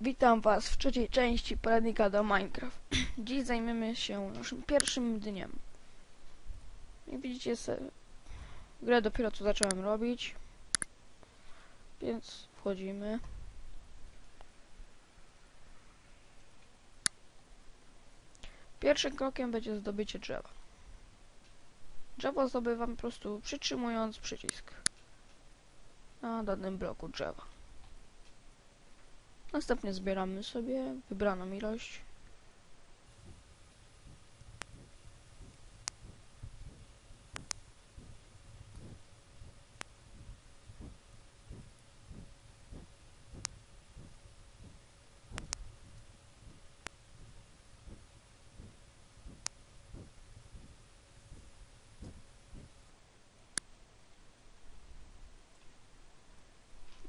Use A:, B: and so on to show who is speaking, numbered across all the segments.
A: Witam Was w trzeciej części poradnika do Minecraft. Dziś zajmiemy się naszym pierwszym dniem. Jak widzicie, se... grę dopiero co zacząłem robić, więc wchodzimy. Pierwszym krokiem będzie zdobycie drzewa. Drzewo zdobywam po prostu przytrzymując przycisk na danym bloku drzewa. Następnie zbieramy sobie wybraną ilość.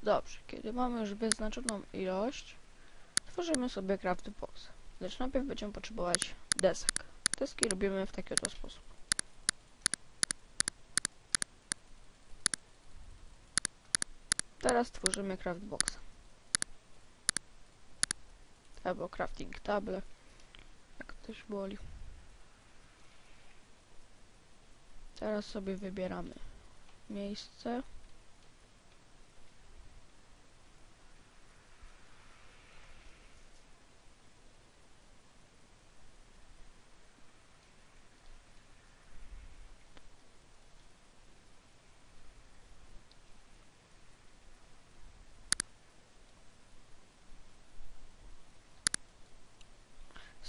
A: Dobrze, kiedy mamy już wyznaczoną ilość, tworzymy sobie craft box. Lecz najpierw będziemy potrzebować desek. Deski robimy w taki oto sposób. Teraz tworzymy craft box. Albo crafting table, jak ktoś woli. Teraz sobie wybieramy miejsce.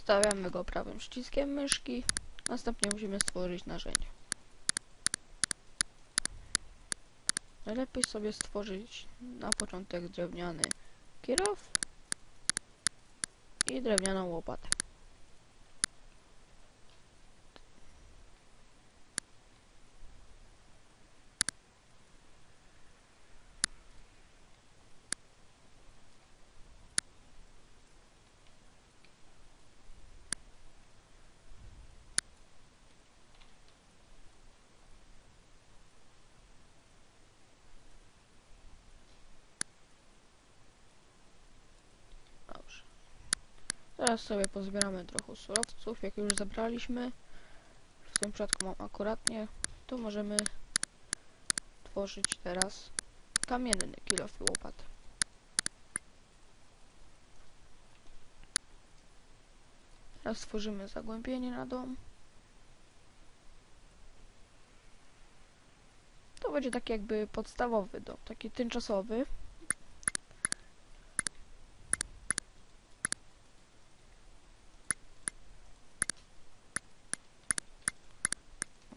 A: Stawiamy go prawym przyciskiem myszki. Następnie musimy stworzyć narzędzie. Najlepiej sobie stworzyć na początek drewniany kirow i drewnianą łopatę. Dobrze. Teraz sobie pozbieramy trochę surowców, jak już zebraliśmy. W tym przypadku mam akuratnie, to możemy tworzyć teraz kamienny kilof i łopatę. Teraz stworzymy zagłębienie na dom. To będzie taki jakby podstawowy dom, taki tymczasowy.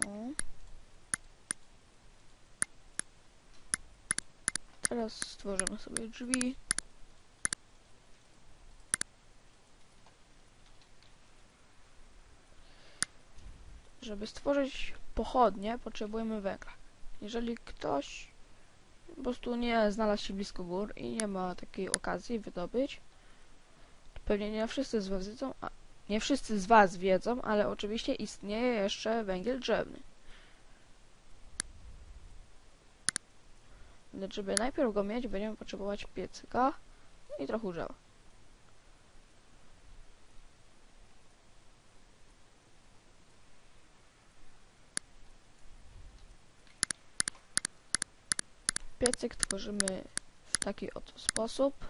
A: O. Teraz stworzymy sobie drzwi. Żeby stworzyć pochodnie, potrzebujemy węgla. Jeżeli ktoś po prostu nie znalazł się blisko gór i nie ma takiej okazji wydobyć, to pewnie nie wszyscy z was wiedzą, a nie wszyscy z Was wiedzą, ale oczywiście istnieje jeszcze węgiel drzewny. Lecz żeby najpierw go mieć, będziemy potrzebować piecyka i trochę drzewa. Piecyk tworzymy w taki oto sposób.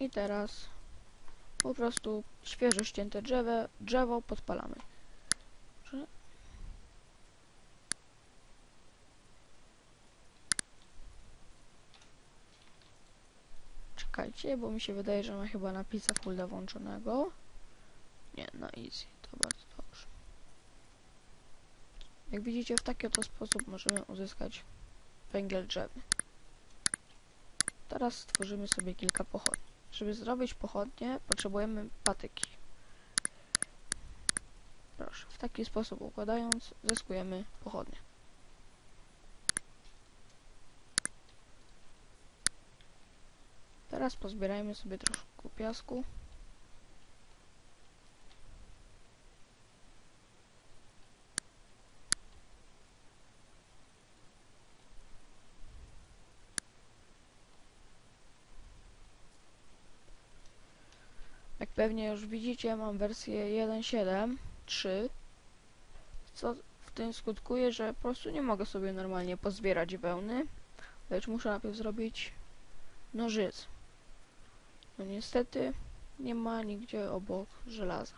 A: I teraz po prostu świeżo ścięte drzewo, drzewo podpalamy. Dobrze. Czekajcie, bo mi się wydaje, że ma chyba napisa fulda włączonego. Nie, na easy, to bardzo dobrze. Jak widzicie, w taki oto sposób możemy uzyskać węgiel drzewny. Teraz stworzymy sobie kilka pochodni. Żeby zrobić pochodnie, potrzebujemy patyki. Proszę, w taki sposób układając, zyskujemy pochodnie. Teraz pozbierajmy sobie troszkę piasku. Jak pewnie już widzicie, mam wersję 1.7.3, co w tym skutkuje, że po prostu nie mogę sobie normalnie pozbierać wełny, lecz muszę najpierw zrobić nożyc. No niestety nie ma nigdzie obok żelaza.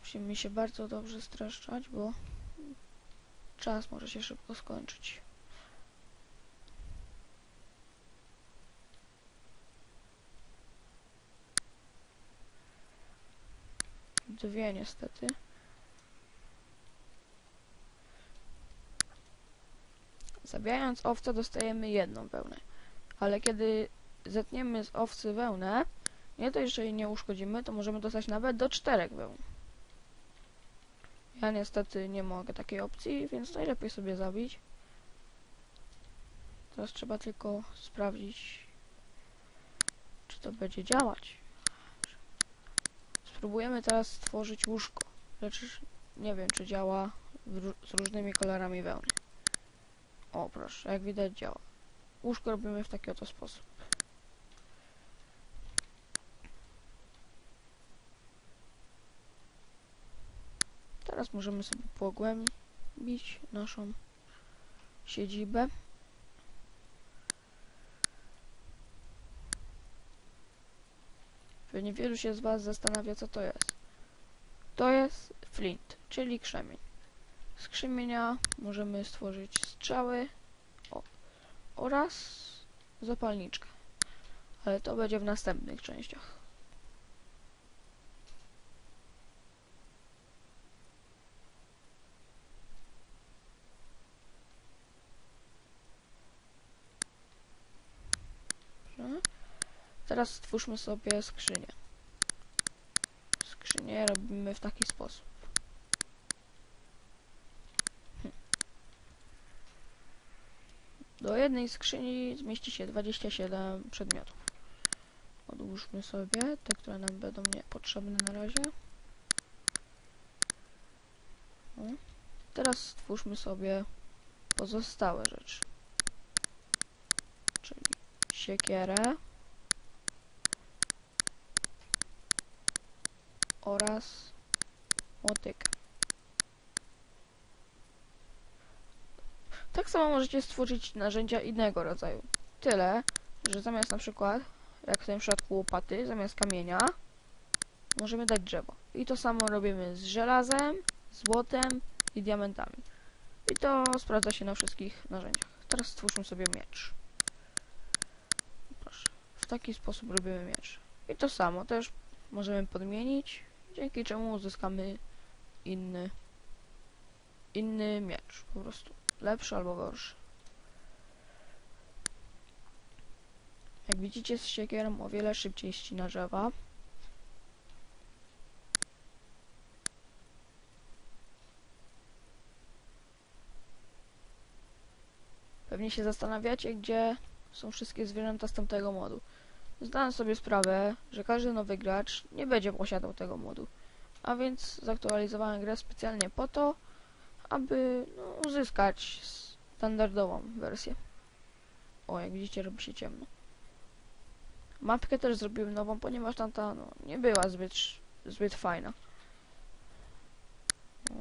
A: Musimy się bardzo dobrze streszczać, bo czas może się szybko skończyć. Dwie niestety. Zabijając owce dostajemy jedną wełnę. Ale kiedy zetniemy z owcy wełnę, nie dość, że jej nie uszkodzimy, to możemy dostać nawet do czterech wełn. Ja niestety nie mogę takiej opcji, więc najlepiej sobie zabić. Teraz trzeba tylko sprawdzić, czy to będzie działać. Spróbujemy teraz stworzyć łóżko, lecz nie wiem, czy działa z różnymi kolorami wełny. O, proszę, jak widać działa. Łóżko robimy w taki oto sposób. Teraz możemy sobie pogłębić naszą siedzibę. Pewnie wielu się z Was zastanawia, co to jest. To jest flint, czyli krzemień. Z krzemienia możemy stworzyć strzały o, oraz zapalniczkę. Ale to będzie w następnych częściach. Teraz stwórzmy sobie skrzynię. Skrzynię robimy w taki sposób. Do jednej skrzyni zmieści się 27 przedmiotów. Odłóżmy sobie te, które nam będą niepotrzebne na razie. Teraz stwórzmy sobie pozostałe rzeczy. Czyli siekierę oraz motykę. Tak samo możecie stworzyć narzędzia innego rodzaju. Tyle, że zamiast na przykład, jak w tym przypadku łopaty, zamiast kamienia, możemy dać drzewo. I to samo robimy z żelazem, złotem i diamentami. I to sprawdza się na wszystkich narzędziach. Teraz stwórzmy sobie miecz. Proszę. W taki sposób robimy miecz. I to samo też możemy podmienić, dzięki czemu uzyskamy inny inny miecz. Po prostu lepszy albo gorszy. Jak widzicie z siekierą o wiele szybciej ścina drzewa. Pewnie się zastanawiacie, gdzie są wszystkie zwierzęta z tamtego modu. Zdałem sobie sprawę, że każdy nowy gracz nie będzie posiadał tego modu. A więc zaktualizowałem grę specjalnie po to, aby no, uzyskać standardową wersję. O, jak widzicie, robi się ciemno. Mapkę też zrobiłem nową, ponieważ tamta no, nie była zbyt, zbyt fajna. O.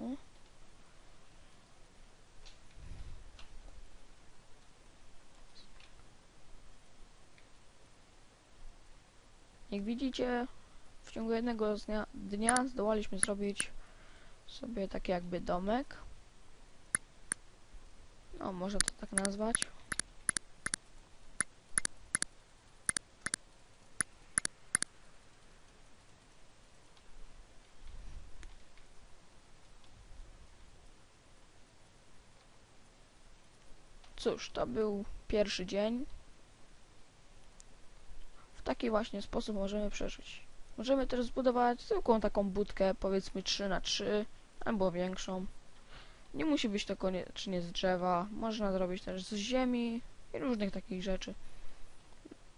A: Jak widzicie, w ciągu jednego dnia, dnia zdołaliśmy zrobić sobie taki jakby domek. No, można to tak nazwać. Cóż, to był pierwszy dzień. W taki właśnie sposób możemy przeżyć. Możemy też zbudować zwykłą taką budkę, powiedzmy 3 na 3 albo większą. Nie musi być to koniecznie z drzewa, można zrobić też z ziemi i różnych takich rzeczy.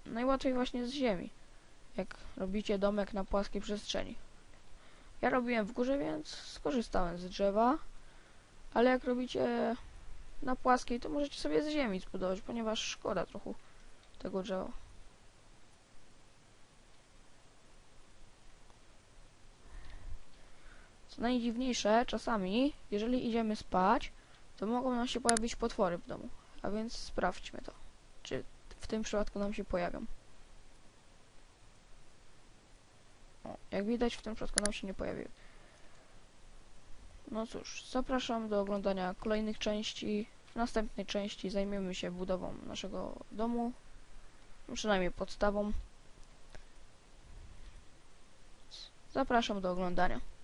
A: Najłatwiej właśnie z ziemi, jak robicie domek na płaskiej przestrzeni. Ja robiłem w górze, więc skorzystałem z drzewa, ale jak robicie na płaskiej, to możecie sobie z ziemi zbudować, ponieważ szkoda trochę tego drzewa. Co najdziwniejsze, czasami, jeżeli idziemy spać, to mogą nam się pojawić potwory w domu. A więc sprawdźmy to, czy w tym przypadku nam się pojawią. O, jak widać, w tym przypadku nam się nie pojawiły. No cóż, zapraszam do oglądania kolejnych części. W następnej części zajmiemy się budową naszego domu, przynajmniej podstawą. Zapraszam do oglądania.